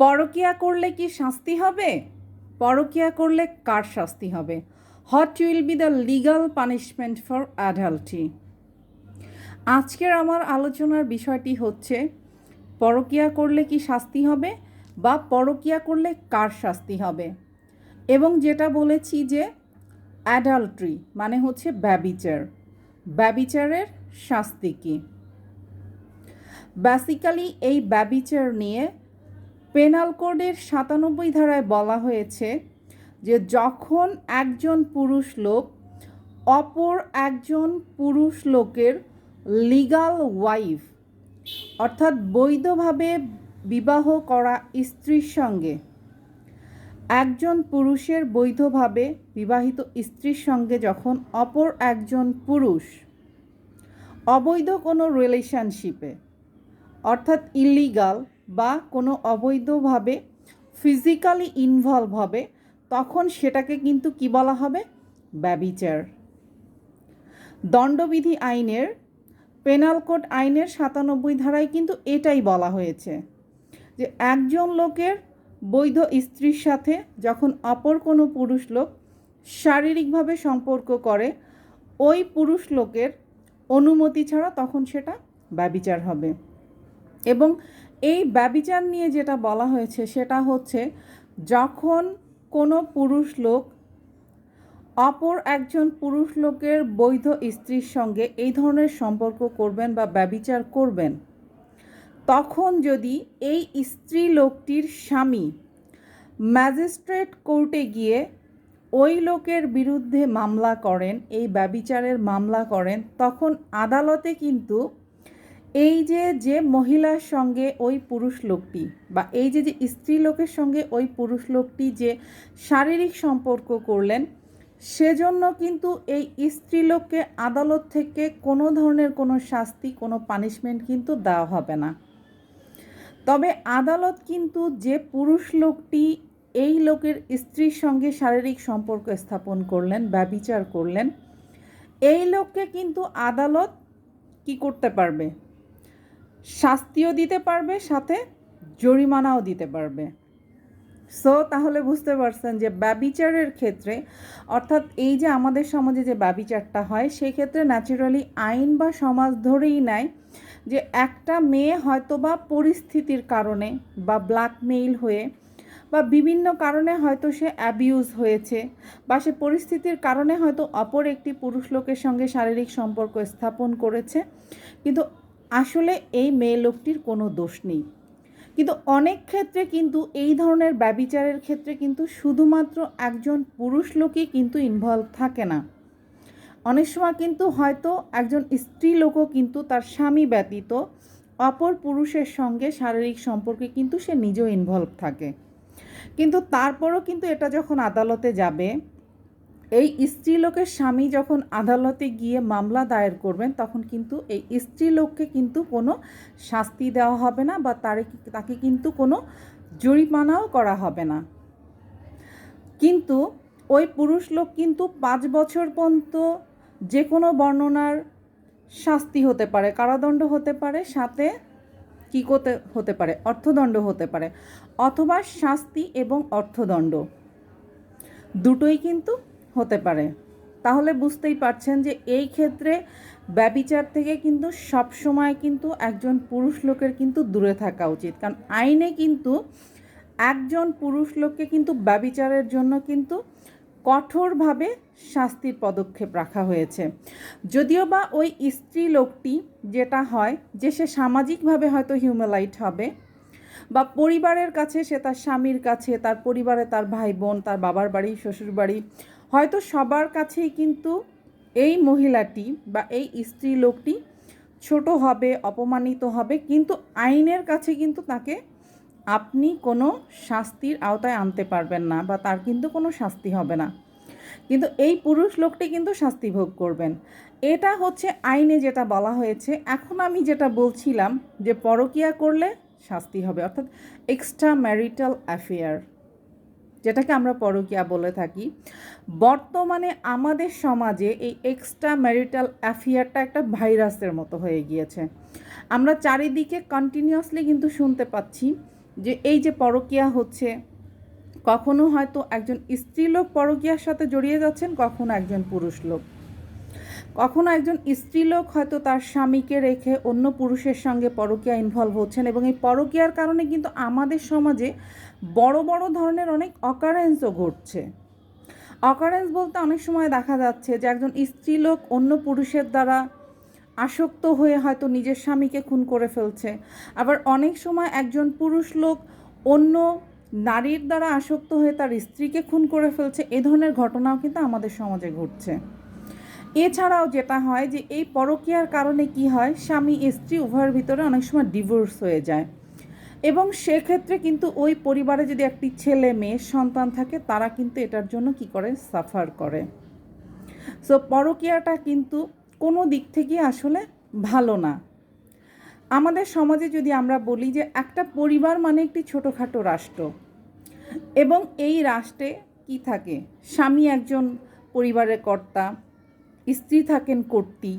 পরকিয়া করলে কি শাস্তি হবে? পরকিয়া করলে কার শাস্তি হবে? What will be the legal punishment for adultery আজকের আমার আলোচনার বিষয়টি হচ্ছে, পরকিয়া করলে কি শাস্তি হবে বা পরকিয়া করলে কার শাস্তি হবে? এবং যেটা বলেছি যে অ্যাডাল্ট্রি মানে হচ্ছে ব্যবিচার। ব্যবিচারের শাস্তি কী? বেসিক্যালি এই ব্যবিচার নিয়ে পেনাল কোডের সাতানব্বই ধারায় বলা হয়েছে যে যখন একজন পুরুষ লোক অপর একজন পুরুষ লোকের লিগাল ওয়াইফ, অর্থাৎ বৈধভাবে বিবাহ করা স্ত্রীর সঙ্গে, একজন পুরুষের বৈধভাবে বিবাহিত স্ত্রীর সঙ্গে যখন অপর একজন পুরুষ অবৈধ কোনো রিলেশনশিপে অর্থাৎ ইলিগাল বা কোনো অবৈধভাবে ফিজিক্যালি ইনভলভ হবে, তখন সেটাকে কিন্তু কি বলা হবে? ব্যবিচার। দণ্ডবিধি আইনের পেনাল কোড আইনের সাতানব্বই ধারায় কিন্তু এটাই বলা হয়েছে যে একজন লোকের বৈধ স্ত্রীর সাথে যখন অপর কোনো পুরুষ লোক শারীরিকভাবে সম্পর্ক করে, ওই পুরুষ লোকের অনুমতি ছাড়া তখন সেটা ব্যবিচার হবে। এবং এই ব্যবিচার নিয়ে যেটা বলা হয়েছে সেটা হচ্ছে, যখন কোনো পুরুষ লোক অপর একজন পুরুষ লোকের বৈধ স্ত্রীর সঙ্গে এই ধরনের সম্পর্ক করবেন বা ব্যবিচার করবেন, তখন যদি এই স্ত্রী লোকটির স্বামী ম্যাজিস্ট্রেট কোর্টে গিয়ে ওই লোকের বিরুদ্ধে মামলা করেন, এই ব্যবিচারের মামলা করেন, তখন আদালতে কিন্তু এই যে যে মহিলার সঙ্গে ওই পুরুষ লোকটি বা এই যে যে স্ত্রী লোকের সঙ্গে ওই পুরুষ লোকটি যে শারীরিক সম্পর্ক করলেন, সেজন্য কিন্তু এই স্ত্রী লোককে আদালত থেকে কোনো ধরনের কোনো শাস্তি, কোনো পানিশমেন্ট কিন্তু দেওয়া হবে না। তবে আদালত কিন্তু যে পুরুষ লোকটি এই লোকের স্ত্রীর সঙ্গে শারীরিক সম্পর্ক স্থাপন করলেন ব্যবিচার করলেন, এই লোককে কিন্তু আদালত কি করতে পারবে? শাস্তিও দিতে পারবে, সাথে জরিমানাও দিতে পারবে। সো তাহলে বুঝতে পারছেন যে ব্যবিচারের ক্ষেত্রে, অর্থাৎ এই যে আমাদের সমাজে যে ব্যবিচারটা হয়, সেই ক্ষেত্রে ন্যাচারালি আইন বা সমাজ ধরেই নেয় যে একটা মেয়ে হয়তো বা পরিস্থিতির কারণে বা ব্ল্যাকমেইল হয়ে বা বিভিন্ন কারণে হয়তো সে অ্যাবিউজ হয়েছে বা সে পরিস্থিতির কারণে হয়তো অপর একটি পুরুষ লোকের সঙ্গে শারীরিক সম্পর্ক স্থাপন করেছে। কিন্তু আসলে এই মেয়ে লোকটির কোনো দোষ নেই। কিন্তু অনেক ক্ষেত্রে কিন্তু এই ধরনের ব্যবিচারের ক্ষেত্রে কিন্তু শুধুমাত্র একজন পুরুষ লোকই কিন্তু ইনভলভ থাকে না। অনেক সময় কিন্তু হয়তো একজন স্ত্রী লোকও কিন্তু তার স্বামী ব্যতীত অপর পুরুষের সঙ্গে শারীরিক সম্পর্কে কিন্তু সে নিজেও ইনভলভ থাকে। কিন্তু তারপরও কিন্তু এটা যখন আদালতে যাবে এই স্ত্রী লোকের স্বামী যখন আদালতে গিয়ে মামলা দায়ের করবেন, তখন কিন্তু এই স্ত্রী লোককে কিন্তু কোনো শাস্তি দেওয়া হবে না বা তার তাকে কিন্তু কোনো জরিমানাও করা হবে না। কিন্তু ওই পুরুষ লোক কিন্তু পাঁচ বছর পর্যন্ত যে কোনো বর্ণনার শাস্তি হতে পারে, কারাদণ্ড হতে পারে, সাথে কী করতে, হতে পারে, অর্থদণ্ড হতে পারে, অথবা শাস্তি এবং অর্থদণ্ড। দুটোই কিন্তু হতে পারে। তাহলে বুঝতেই পারছেন যে এই ক্ষেত্রে ব্যবিচার থেকে কিন্তু সব সময় কিন্তু একজন পুরুষ লোকের কিন্তু দূরে থাকা উচিত। কারণ আইনে কিন্তু একজন পুরুষ লোককে কিন্তু ব্যবিচারের জন্য কিন্তু কঠোরভাবে শাস্তির পদক্ষেপ রাখা হয়েছে। যদিও বা ওই স্ত্রী লোকটি যেটা হয় যে সে সামাজিকভাবে হয়তো হিউম্যালাইট হবে বা পরিবারের কাছে সে তার স্বামীর কাছে, তার পরিবারে তার ভাই বোন, তার বাবার বাড়ি শ্বশুর বাড়ি হয়তো সবার কাছেই কিন্তু এই মহিলাটি বা এই স্ত্রী লোকটি ছোট হবে, অপমানিত হবে, কিন্তু আইনের কাছে কিন্তু তাকে আপনি কোনো শাস্তির আওতায় আনতে পারবেন না বা তার কিন্তু কোনো শাস্তি হবে না। কিন্তু এই পুরুষ লোকটি কিন্তু শাস্তি ভোগ করবেন। এটা হচ্ছে আইনে যেটা বলা হয়েছে। এখন আমি যেটা বলছিলাম যে পরকিয়া করলে শাস্তি হবে, অর্থাৎ এক্সট্রা ম্যারিটাল অ্যাফেয়ার যেটাকে আমরা পরকিয়া বলে থাকি। বর্তমানে আমাদের সমাজে এই এক্সট্রা ম্যারিটাল অ্যাফেয়ারটা একটা ভাইরাসের মতো হয়ে গিয়েছে। আমরা চারিদিকে কন্টিনিউয়াসলি কিন্তু শুনতে পাচ্ছি যে এই যে পরকিয়া হচ্ছে, কখনো হয়তো একজন স্ত্রীলোক পরকিয়ার সাথে জড়িয়ে যাচ্ছেন, কখনো একজন পুরুষ লোক কখনো একজন স্ত্রীলোক হয়তো তার স্বামীকে রেখে অন্য পুরুষের সঙ্গে পরকীয়া ইনভলভ হচ্ছেন এবং এই পরকীয়ার কারণে কিন্তু আমাদের সমাজে বড় বড় ধরনের অনেক অকারেন্সও ঘটছে। অকারেন্স বলতে অনেক সময় দেখা যাচ্ছে যে একজন স্ত্রীলোক অন্য পুরুষের দ্বারা আসক্ত হয়ে হয়তো নিজের স্বামীকে খুন করে ফেলছে। আবার অনেক সময় একজন পুরুষ লোক অন্য নারীর দ্বারা আসক্ত হয়ে তার স্ত্রীকে খুন করে ফেলছে। এ ধরনের ঘটনাও কিন্তু আমাদের সমাজে ঘটছে। এছাড়াও যেটা হয় যে এই পরকীয়ার কারণে কি হয়? স্বামী, স্ত্রী উভয়ের ভিতরে অনেক সময় ডিভোর্স হয়ে যায়। এবং সেক্ষেত্রে কিন্তু ওই পরিবারে যদি একটি ছেলে, মেয়ে, সন্তান থাকে, তারা কিন্তু এটার জন্য কি করে? সাফার করে। সো পরকীয়াটা কিন্তু কোনো দিক থেকে আসলে ভালো না। আমাদের সমাজে যদি আমরা বলি যে একটা পরিবার মানে একটি ছোটোখাটো রাষ্ট্র। এবং এই রাষ্ট্রে কি থাকে? স্বামী একজন পরিবারের কর্তা স্ত্রী থাকেন কর্তী।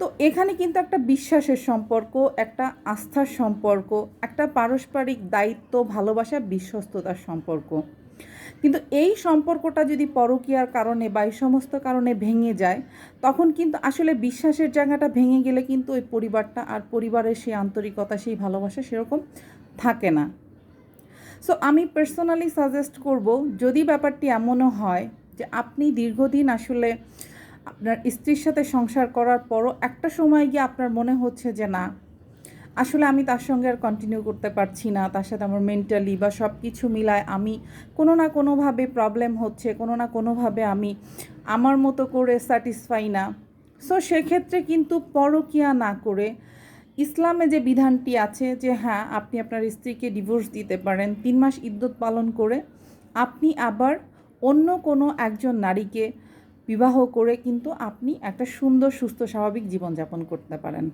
তো এখানে কিন্তু একটা বিশ্বাসের সম্পর্ক, একটা আস্থার সম্পর্ক, একটা পারস্পরিক দায়িত্ব, ভালোবাসা, বিশ্বস্ততার সম্পর্ক। কিন্তু এই সম্পর্কটা যদি পরকীয়ার কারণে বা এই সমস্ত কারণে ভেঙে যায়, তখন কিন্তু আসলে বিশ্বাসের জায়গাটা ভেঙে গেলে কিন্তু ওই পরিবারটা আর পরিবারের সেই আন্তরিকতা, সেই ভালোবাসা সেরকম থাকে না। সো আমি পার্সোনালি সাজেস্ট করব, যদি ব্যাপারটি এমনও হয় যে আপনি দীর্ঘদিন আসলে আপনার স্ত্রীর সাথে সংসার করার পরও একটা সময় গিয়ে আপনার মনে হচ্ছে যে না, আসলে আমি তার সঙ্গে আর কন্টিনিউ করতে পারছি না, তার সাথে আমার মেন্টালি বা সব কিছু মিলায় আমি কোনো না কোনোভাবে প্রবলেম হচ্ছে, কোনো না কোনোভাবে আমি আমার মতো করে স্যাটিসফাই না। সো সেক্ষেত্রে কিন্তু পরকিয়া না করে ইসলামে যে বিধানটি আছে যে হ্যাঁ আপনি আপনার স্ত্রীকে ডিভোর্স দিতে পারেন, তিন মাস ইদ্যুৎ পালন করে আপনি আবার অন্য কোনো একজন নারীকে বিবাহ করে কিন্তু আপনি একটা সুন্দর, সুস্থ, স্বাভাবিক জীবনযাপন করতে পারেন।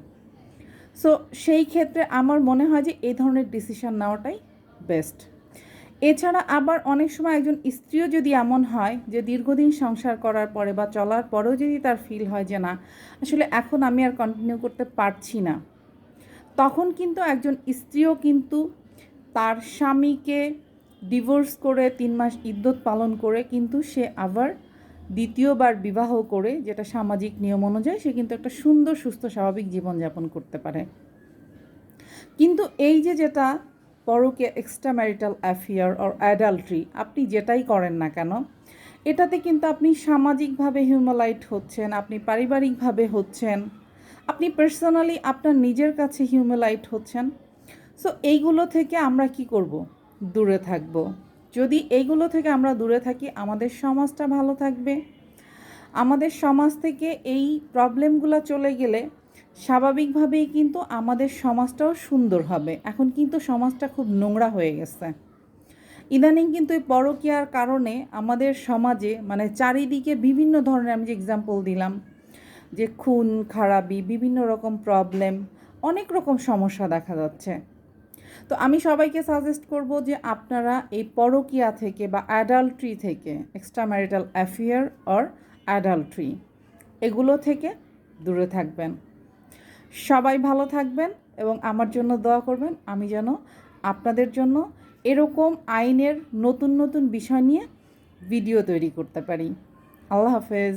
সো সেই ক্ষেত্রে আমার মনে হয় যে এই ধরনের ডিসিশন নেওয়াটাই বেস্ট এছাড়া আবার অনেক সময় একজন স্ত্রীও যদি এমন হয় যে দীর্ঘদিন সংসার করার পরে বা চলার পরেও যদি তার ফিল হয় যে না, আসলে এখন আমি আর কন্টিনিউ করতে পারছি না, তখন কিন্তু একজন স্ত্রীও কিন্তু তার স্বামীকে ডিভোর্স করে তিন মাস ইদ্যত পালন করে কিন্তু সে আবার দ্বিতীয়বার বিবাহ করে যেটা সামাজিক নিয়ম অনুযায়ী সে কিন্তু একটা সুন্দর, সুস্থ, স্বাভাবিক জীবনযাপন করতে পারে। কিন্তু এই যে যেটা পরকে extra marital affair or adultery আপনি যেটাই করেন না কেন, এটাতে কিন্তু আপনি সামাজিকভাবে হিউম্যালাইট হচ্ছেন, আপনি পারিবারিকভাবে হচ্ছেন, আপনি পার্সোনালি আপনার নিজের কাছে হিউম্যালাইট হচ্ছেন। সো এইগুলো থেকে আমরা কি করব? দূরে থাকব। যদি এইগুলো থেকে আমরা দূরে থাকি, আমাদের সমাজটা ভালো থাকবে। আমাদের সমাজ থেকে এই প্রবলেমগুলো চলে গেলে স্বাভাবিকভাবেই কিন্তু আমাদের সমাজটাও সুন্দর হবে। এখন কিন্তু সমাজটা খুব নোংরা হয়ে গেছে। ইদানিং কিন্তু এই পরকীয়ার কারণে আমাদের সমাজে মানে চারিদিকে বিভিন্ন ধরনের আমি যে এক্সাম্পল দিলাম, যে খুন, খারাপি, বিভিন্ন রকম প্রবলেম অনেক রকম সমস্যা দেখা যাচ্ছে। তো আমি সবাইকে সাজেস্ট করব যে আপনারা এই পরকিয়া থেকে বা অ্যাডাল্ট্রি থেকে extra marital affair or adultery এগুলো থেকে দূরে থাকবেন। সবাই ভালো থাকবেন এবং আমার জন্য দোয়া করবেন। আমি যেন আপনাদের জন্য এরকম আইনের নতুন নতুন বিষয় নিয়ে ভিডিও তৈরি করতে পারি। আল্লাহ হাফেজ।